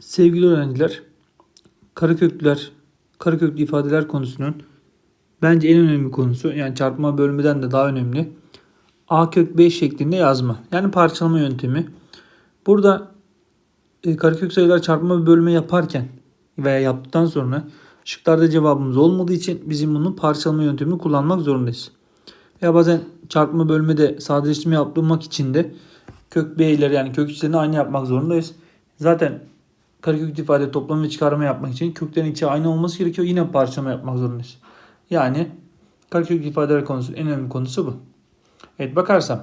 Sevgili öğrenciler, karekökler, kareköklü ifadeler konusunun bence en önemli konusu yani çarpma bölmeden de daha önemli. A kök 5 şeklinde yazma. Yani parçalama yöntemi. Burada e, karekök sayılar çarpma ve bölme yaparken veya yaptıktan sonra şıklarda cevabımız olmadığı için bizim bunun parçalama yöntemini kullanmak zorundayız. Ya bazen çarpma bölmede sadeleştirme yaptırmak için de kök b'leri yani kök içlerini aynı yapmak zorundayız. Zaten karekök ifade toplam ve çıkarma yapmak için köklerin içi aynı olması gerekiyor. Yine parçalama yapmak zorundayız. Yani karekök ifadeler konusu en önemli konusu bu. Evet bakarsam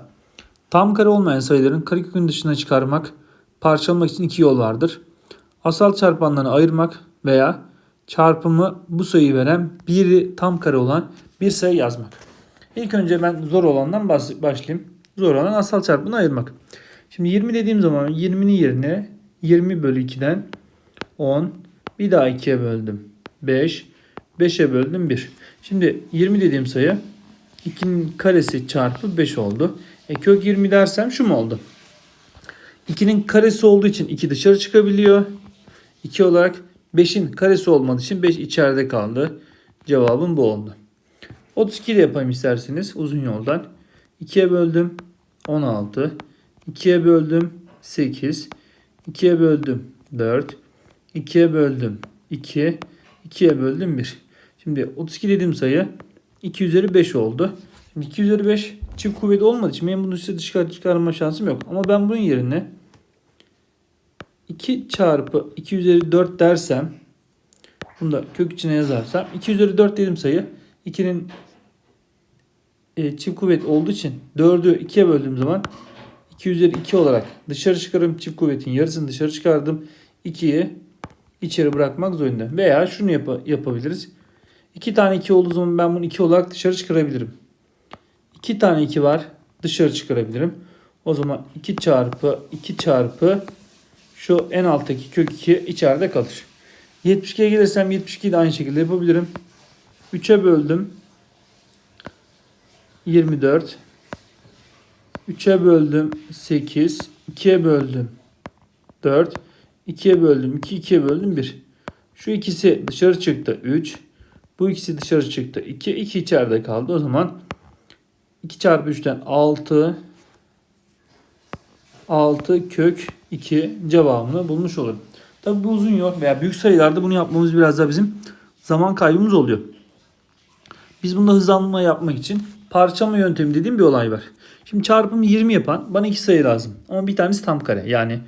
tam kare olmayan sayıların karekökün dışına çıkarmak, parçalamak için iki yol vardır. Asal çarpanlarını ayırmak veya çarpımı bu sayıyı veren biri tam kare olan bir sayı yazmak. İlk önce ben zor olandan başlayayım. Zor olan asal çarpımını ayırmak. Şimdi 20 dediğim zaman 20'nin yerine 20 bölü 2'den 10 bir daha 2'ye böldüm. 5 5'e böldüm 1. Şimdi 20 dediğim sayı 2'nin karesi çarpı 5 oldu. E kök 20 dersem şu mu oldu? 2'nin karesi olduğu için 2 dışarı çıkabiliyor. 2 olarak 5'in karesi olmadığı için 5 içeride kaldı. Cevabım bu oldu. 32 de yapayım isterseniz uzun yoldan. 2'ye böldüm 16. 2'ye böldüm 8. 2'ye böldüm 4. 2'ye böldüm 2. 2'ye böldüm 1. Şimdi 32 dediğim sayı 2 üzeri 5 oldu. Şimdi 2 üzeri 5 çift kuvveti olmadığı için benim bunu dışarı çıkar, çıkarma şansım yok. Ama ben bunun yerine 2 çarpı 2 üzeri 4 dersem bunu da kök içine yazarsam 2 üzeri 4 dediğim sayı 2'nin e, çift kuvvet olduğu için 4'ü 2'ye böldüğüm zaman 2 üzeri 2 olarak dışarı çıkarım. Çift kuvvetin yarısını dışarı çıkardım. 2'yi içeri bırakmak zorunda. Veya şunu yap- yapabiliriz. 2 tane 2 olduğu zaman ben bunu 2 olarak dışarı çıkarabilirim. 2 tane 2 var. Dışarı çıkarabilirim. O zaman 2 çarpı 2 çarpı şu en alttaki kök 2 içeride kalır. 72'ye gelirsem 72'yi de aynı şekilde yapabilirim. 3'e böldüm. 24. 3'e böldüm 8. 2'ye böldüm 4. 2'ye böldüm 2. 2'ye böldüm 1. Şu ikisi dışarı çıktı 3. Bu ikisi dışarı çıktı 2. 2 içeride kaldı. O zaman 2 çarpı 3'ten 6 6 kök 2 cevabını bulmuş olurum. Tabi bu uzun yol veya büyük sayılarda bunu yapmamız biraz da bizim zaman kaybımız oluyor. Biz bunda hızlanma yapmak için parçalama yöntemi dediğim bir olay var. Şimdi çarpımı 20 yapan bana iki sayı lazım. Ama bir tanesi tam kare. Yani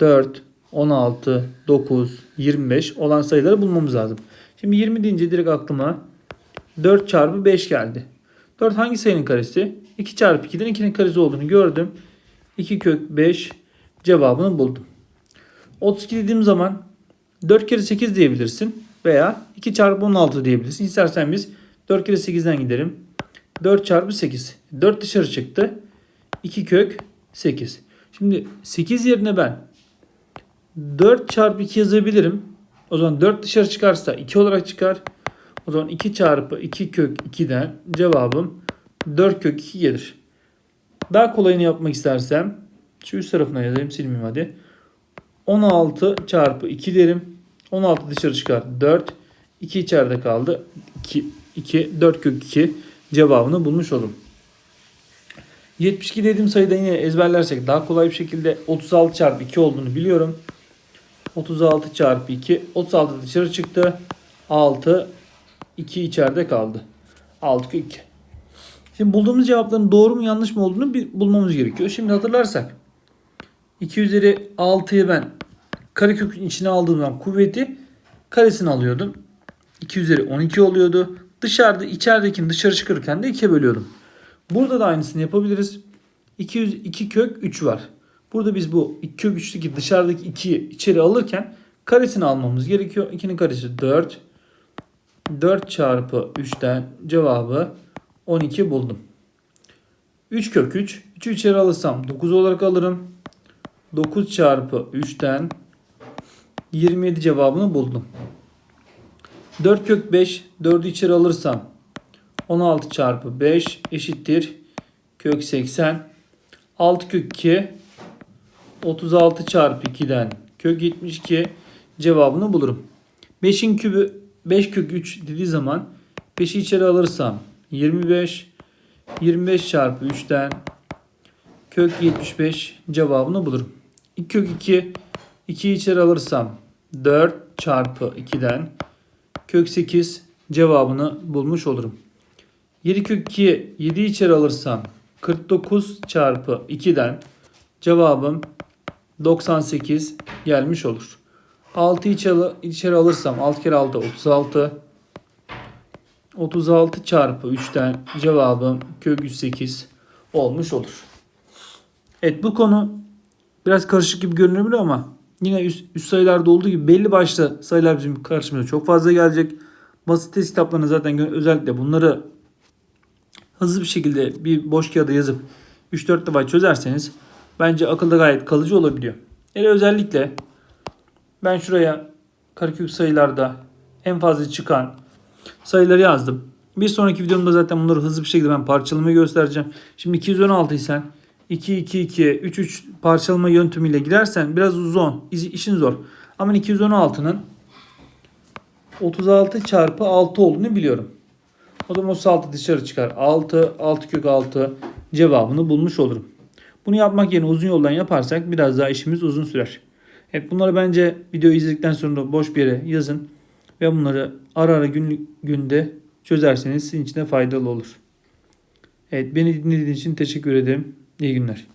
4, 16, 9, 25 olan sayıları bulmamız lazım. Şimdi 20 deyince direkt aklıma 4 çarpı 5 geldi. 4 hangi sayının karesi? 2 çarpı 2'den 2'nin karesi olduğunu gördüm. 2 kök 5 cevabını buldum. 32 dediğim zaman 4 kere 8 diyebilirsin. Veya 2 çarpı 16 diyebilirsin. İstersen biz 4 kere 8'den giderim. 4 çarpı 8. 4 dışarı çıktı. 2 kök 8. Şimdi 8 yerine ben 4 çarpı 2 yazabilirim. O zaman 4 dışarı çıkarsa 2 olarak çıkar. O zaman 2 çarpı 2 kök 2'den cevabım 4 kök 2 gelir. Daha kolayını yapmak istersem şu üst tarafına yazayım silmeyeyim hadi. 16 çarpı 2 derim. 16 dışarı çıkar 4. 2 içeride kaldı. 2, 2 4 kök 2 cevabını bulmuş olurum. 72 dediğim sayıda yine ezberlersek daha kolay bir şekilde 36 çarpı 2 olduğunu biliyorum. 36 çarpı 2. 36 dışarı çıktı. 6. 2 içeride kaldı. 6 kök 2. Şimdi bulduğumuz cevapların doğru mu yanlış mı olduğunu bir bulmamız gerekiyor. Şimdi hatırlarsak 2 üzeri 6'yı ben karekökün içine aldığımdan kuvveti karesini alıyordum. 2 üzeri 12 oluyordu. Dışarıda içeridekini dışarı çıkarırken de 2'ye bölüyordum. Burada da aynısını yapabiliriz. 200, 2 kök 3 var. Burada biz bu 2 kök 3'teki dışarıdaki 2'yi içeri alırken karesini almamız gerekiyor. 2'nin karesi 4. 4 çarpı 3'ten cevabı 12 buldum. 3 kök 3. 3'ü içeri alırsam 9 olarak alırım. 9 çarpı 3'ten 27 cevabını buldum. 4 kök 5. 4'ü içeri alırsam 16 çarpı 5 eşittir. Kök 80. 6 kök 2. 36 çarpı 2'den kök 72. cevabını bulurum. 5'in kübü 5 kök 3 dediği zaman 5'i içeri alırsam 25 25 çarpı 3'ten kök 75 cevabını bulurum. 2 kök 2 2'yi içeri alırsam 4 çarpı 2'den kök 8 cevabını bulmuş olurum. 7 kök 2'yi 7 içeri alırsam 49 çarpı 2'den cevabım 98 gelmiş olur. 6 içeri, içeri alırsam 6 kere 6 36 36 çarpı 3'ten cevabım kök 108 olmuş olur. Evet bu konu biraz karışık gibi görünebilir ama yine üst, üst sayılarda olduğu gibi belli başlı sayılar bizim karşımıza çok fazla gelecek. Basit test kitaplarına zaten özellikle bunları hızlı bir şekilde bir boş kağıda yazıp 3-4 defa çözerseniz bence akılda gayet kalıcı olabiliyor. Hele özellikle ben şuraya karekök sayılarda en fazla çıkan sayıları yazdım. Bir sonraki videomda zaten bunları hızlı bir şekilde ben parçalamayı göstereceğim. Şimdi 216 isen 2 2 2 3 3 parçalama yöntemiyle gidersen biraz uzun, işin zor. Ama 216'nın 36 çarpı 6 olduğunu biliyorum. O zaman 36 dışarı çıkar. 6, 6 kök 6 cevabını bulmuş olurum. Bunu yapmak yerine uzun yoldan yaparsak biraz daha işimiz uzun sürer. Evet bunları bence videoyu izledikten sonra boş bir yere yazın. Ve bunları ara ara günlük günde çözerseniz sizin için de faydalı olur. Evet beni dinlediğiniz için teşekkür ederim. İyi günler.